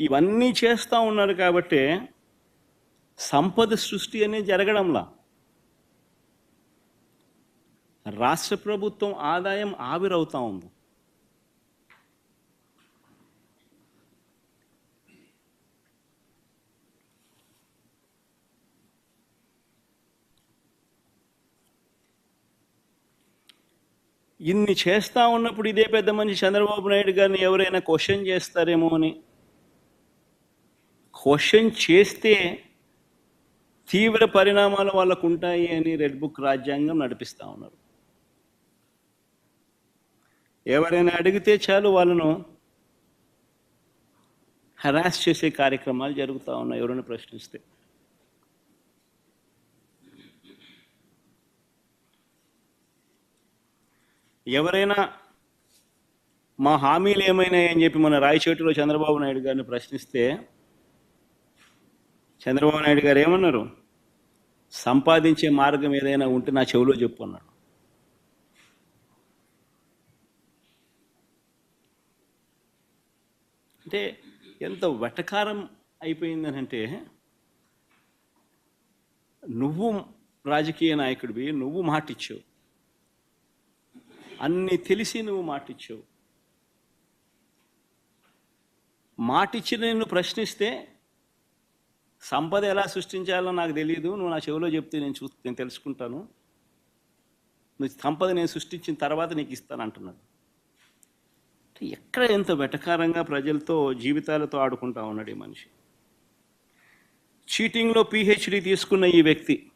ఇవన్నీ చేస్తూ ఉన్నారు కాబట్టి సంపద సృష్టి అనేది జరగడంలా. రాష్ట్ర ప్రభుత్వం ఆదాయం ఆవిరవుతా ఉంది. ఇన్ని చేస్తూ ఉన్నప్పుడు ఇదే పెద్ద మనిషి చంద్రబాబు నాయుడు గారిని ఎవరైనా క్వశ్చన్ చేస్తారేమో అని క్వశ్చన్ చేస్తే తీవ్ర పరిణామాలు వాళ్ళకు ఉంటాయి అని రెడ్ బుక్ రాజ్యాంగం నడిపిస్తూ ఉన్నారు. ఎవరైనా అడిగితే చాలు వాళ్ళను హరాస్ చేసే కార్యక్రమాలు జరుగుతూ ఉన్నాయి ఎవరైనా ప్రశ్నిస్తే. ఎవరైనా మా హామీలు ఏమైనాయని అని చెప్పి మన రాయచోటిలో చంద్రబాబు నాయుడు గారిని ప్రశ్నిస్తే చంద్రబాబు నాయుడు గారు ఏమన్నారు? సంపాదించే మార్గం ఏదైనా ఉంటే నా చెవిలో చెప్పు అన్నాడు. అంటే ఎంత వెటకారం అయిపోయిందని అంటే నువ్వు రాజకీయ నాయకుడివి నువ్వు మాటిచ్చావు. అన్ని తెలిసి నువ్వు మాటిచ్చావు. మాటిచ్చి నిన్ను ప్రశ్నిస్తే సంపద ఎలా సృష్టించాలో నాకు తెలియదు నువ్వు నా చెవిలో చెప్తే నేను చూ నేను తెలుసుకుంటాను. నువ్వు సంపద నేను సృష్టించిన తర్వాత నీకు ఇస్తాను అంటున్నాడు. ఎక్కడ ఎంత వెటకారంగా ప్రజలతో జీవితాలతో ఆడుకుంటా ఉన్నాడు ఈ మనిషి. చీటింగ్లో పిహెచ్డి తీసుకున్న ఈ వ్యక్తి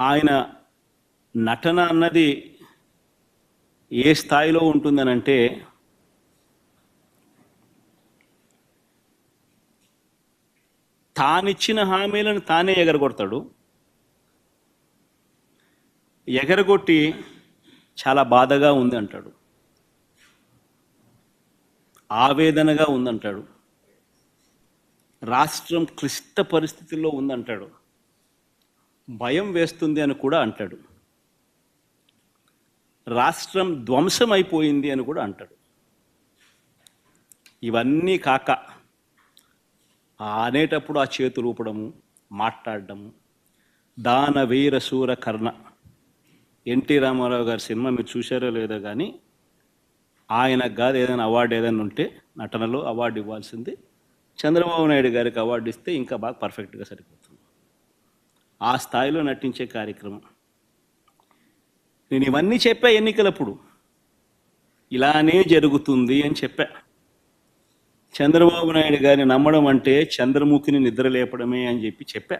ఆయన నటన అన్నది ఏ స్థాయిలో ఉంటుందనంటే తానిచ్చిన హామీలను తానే ఎగరగొడతాడు. ఎగరగొట్టి చాలా బాధగా ఉంది అంటాడు ఆవేదనగా ఉందంటాడు. రాష్ట్రం క్లిష్ట పరిస్థితుల్లో ఉందంటాడు. భయం వేస్తుంది అని కూడా అంటాడు. రాష్ట్రం ధ్వంసం అయిపోయింది అని కూడా అంటాడు. ఇవన్నీ కాక అనేటప్పుడు ఆ చేతులు ఊపడము మాట్లాడడము. దాన వీర శూర కర్ణ. ఎన్టీ రామారావు గారి సినిమా మీరు చూశారో లేదో కానీ ఆయనకు కాదు ఏదైనా అవార్డు ఏదైనా ఉంటే నటనలో అవార్డు ఇవ్వాల్సింది. చంద్రబాబు నాయుడు గారికి అవార్డు ఇస్తే ఇంకా బాగా పర్ఫెక్ట్గా సరిపోతుంది. ఆ స్థాయిలో నటించే కార్యక్రమం. నేను ఇవన్నీ చెప్పా ఎన్నికలప్పుడు. ఇలానే జరుగుతుంది అని చెప్పా. చంద్రబాబు నాయుడు గారిని నమ్మడం అంటే చంద్రముఖిని నిద్రలేపడమే అని చెప్పి చెప్పా.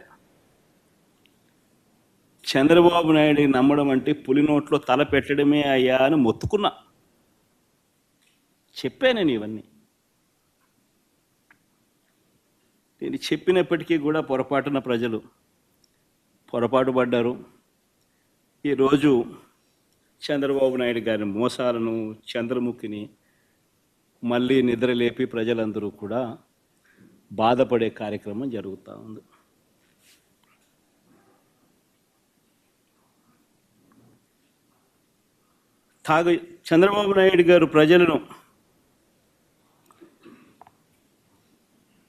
చంద్రబాబు నాయుడిని నమ్మడం అంటే పులి నోట్లో తల పెట్టడమే అయ్యా అని మొత్తుకున్నా. చెప్పా నేను ఇవన్నీ. నేను చెప్పినప్పటికీ కూడా పొరపాటున ప్రజలు పొరపాటు పడ్డారు. ఈరోజు చంద్రబాబు నాయుడు గారి మోసాలను చంద్రముఖిని మళ్ళీ నిద్రలేపి ప్రజలందరూ కూడా బాధపడే కార్యక్రమం జరుగుతూ ఉంది. తాగు చంద్రబాబు నాయుడు గారు ప్రజలను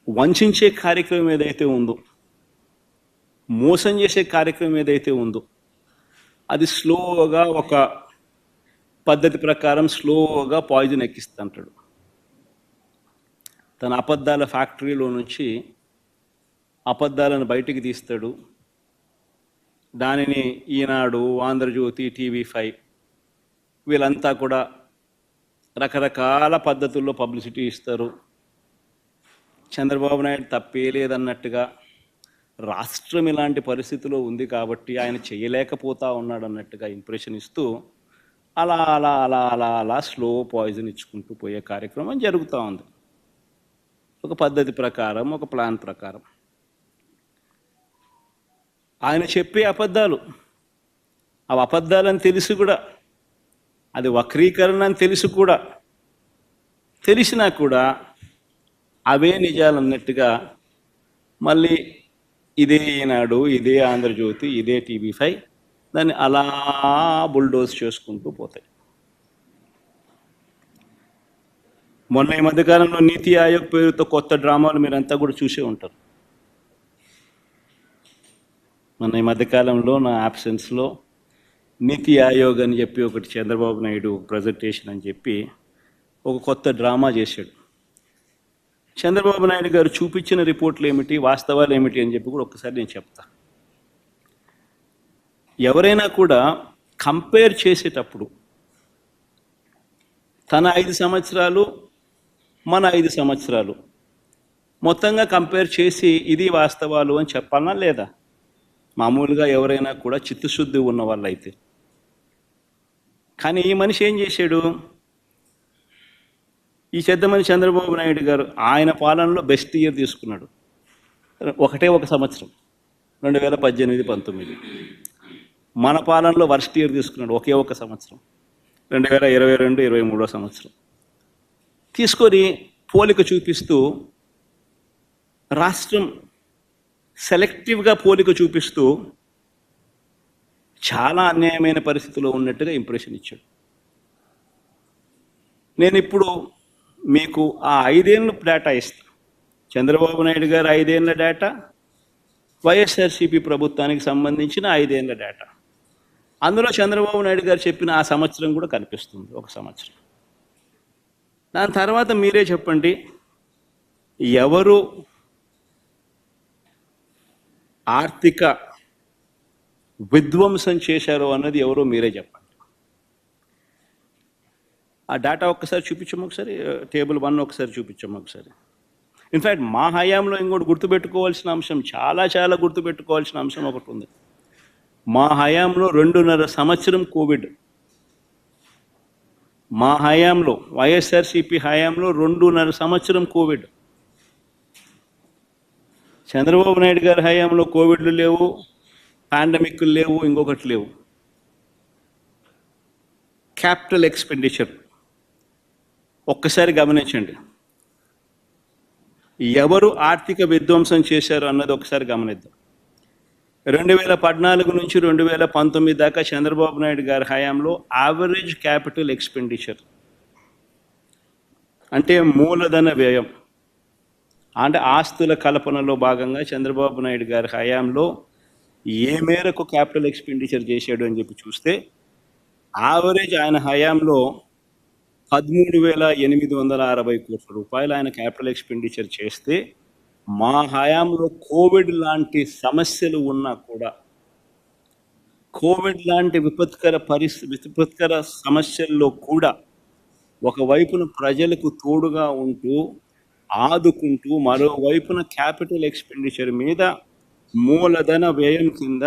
వంచే కార్యక్రమం ఏదైతే ఉందో మోసం చేసే కార్యక్రమం ఏదైతే ఉందో అది స్లోగా ఒక పద్ధతి ప్రకారం స్లోగా పాయిజన్ ఎక్కిస్తుంటాడు తన అబద్ధాల ఫ్యాక్టరీలో నుంచి అబద్ధాలను బయటికి తీస్తాడు. దానిని ఈనాడు ఆంధ్రజ్యోతి టీవీ ఫైవ్ వీళ్ళంతా కూడా రకరకాల పద్ధతుల్లో పబ్లిసిటీ ఇస్తారు. చంద్రబాబు నాయుడు తప్పే లేదన్నట్టుగా రాష్ట్రం ఇలాంటి పరిస్థితిలో ఉంది కాబట్టి ఆయన చేయలేకపోతా ఉన్నాడు అన్నట్టుగా ఇంప్రెషన్ ఇస్తూ అలా అలా అలా అలా అలా స్లో పాయిజన్ ఇచ్చుకుంటూ పోయే కార్యక్రమం జరుగుతూ ఉంది. ఒక పద్ధతి ప్రకారం ఒక ప్లాన్ ప్రకారం. ఆయన చెప్పే అబద్ధాలు ఆ అబద్ధాలని తెలిసి కూడా అది వక్రీకరణ అని తెలిసి కూడా తెలిసినా కూడా అవే నిజాలు అన్నట్టుగా మళ్ళీ ఇదే ఈనాడు ఇదే ఆంధ్రజ్యోతి ఇదే టీవీ ఫైవ్ దాన్ని అలా బుల్డోజ్ చేసుకుంటూ పోతాయి. మొన్న ఈ మధ్యకాలంలో నీతి ఆయోగ్ పేరుతో కొత్త డ్రామాలు మీరంతా కూడా చూసే ఉంటారు. మొన్న ఈ మధ్యకాలంలో నా ఆబ్సెన్స్లో నీతి ఆయోగ్ అని చెప్పి ఒకటి చంద్రబాబు నాయుడు ప్రజెంటేషన్ అని చెప్పి ఒక కొత్త డ్రామా చేశాడు. చంద్రబాబు నాయుడు గారు చూపించిన రిపోర్ట్లు ఏమిటి వాస్తవాలు ఏమిటి అని చెప్పి కూడా ఒక్కసారి నేను చెప్తా. ఎవరైనా కూడా కంపేర్ చేసేటప్పుడు తన ఐదు సంవత్సరాలు మన ఐదు సంవత్సరాలు. మొత్తంగా కంపేర్ చేసి ఇది వాస్తవాలు అని చెప్పాలనా లేదా? మామూలుగా ఎవరైనా కూడా చిత్తశుద్ధి ఉన్న వాళ్ళైతే కానీ ఈ మనిషి ఏం చేశాడు? ఈ చెద్దమని చంద్రబాబు నాయుడు గారు ఆయన పాలనలో బెస్ట్ ఇయర్ తీసుకున్నాడు. ఒకటే ఒక సంవత్సరం. రెండు వేల పద్దెనిమిది పంతొమ్మిది. మన పాలనలో వర్స్ట్ ఇయర్ తీసుకున్నాడు ఒకే ఒక సంవత్సరం. రెండు వేల ఇరవై రెండు ఇరవై మూడో సంవత్సరం. తీసుకొని పోలిక చూపిస్తూ రాష్ట్రం సెలెక్టివ్గా పోలిక చూపిస్తూ చాలా అన్యాయమైన పరిస్థితిలో ఉన్నట్టుగా ఇంప్రెషన్ ఇచ్చాడు. నేను ఇప్పుడు మీకు ఆ ఐదేళ్ళ డేటా ఇస్తాను చంద్రబాబు నాయుడు గారు ఐదేళ్ళ డేటా వైఎస్ఆర్సీపీ ప్రభుత్వానికి సంబంధించిన ఐదేళ్ళ డేటా. అందులో చంద్రబాబు నాయుడు గారు చెప్పిన ఆ సంవత్సరం కూడా కనిపిస్తుంది ఒక సంవత్సరం. దాని తర్వాత మీరే చెప్పండి. ఎవరు ఆర్థిక విధ్వంసం చేశారో అన్నది ఎవరో మీరే చెప్పండి. ఆ డేటా ఒక్కసారి చూపించము ఒకసారి? టేబుల్ వన్ ఒకసారి చూపించము ఒకసారి? ఇన్ఫ్యాక్ట్ మా హయాంలో ఇంకోటి గుర్తుపెట్టుకోవాల్సిన అంశం చాలా చాలా గుర్తుపెట్టుకోవాల్సిన అంశం ఒకటి ఉంది. మా హయాంలో రెండున్నర సంవత్సరం కోవిడ్ మా హయాంలో వైఎస్ఆర్సీపీ హయాంలో రెండున్నర సంవత్సరం కోవిడ్. చంద్రబాబు నాయుడు గారి హయాంలో కోవిడ్లు లేవు పాండమిక్లు లేవు ఇంకొకటి లేవు. Capital expenditure. ఒక్కసారి గమనించండి. ఎవరు ఆర్థిక విధ్వంసం చేశారు అన్నది ఒకసారి గమనిద్దాం. రెండు వేల పద్నాలుగు నుంచి రెండు వేల పంతొమ్మిది దాకా చంద్రబాబు నాయుడు గారి హయాంలో యావరేజ్ క్యాపిటల్ ఎక్స్పెండిచర్ అంటే మూలధన వ్యయం. అంటే ఆస్తుల కల్పనలో భాగంగా చంద్రబాబు నాయుడు గారి హయాంలో ఏ మేరకు క్యాపిటల్ ఎక్స్పెండిచర్ చేశాడు అని చెప్పి చూస్తే యావరేజ్ ఆయన హయాంలో పదమూడు వేల ఎనిమిది వందల అరవై కోట్ల రూపాయలు ఆయన క్యాపిటల్ ఎక్స్పెండిచర్ చేస్తే మా హయాంలో కోవిడ్ లాంటి సమస్యలు ఉన్నా కూడా కోవిడ్ లాంటి విపత్కర పరిస్థితి విపత్కర సమస్యల్లో కూడా ఒకవైపున ప్రజలకు తోడుగా ఉంటూ ఆదుకుంటూ మరోవైపున క్యాపిటల్ ఎక్స్పెండిచర్ మీద మూలధన వ్యయం కింద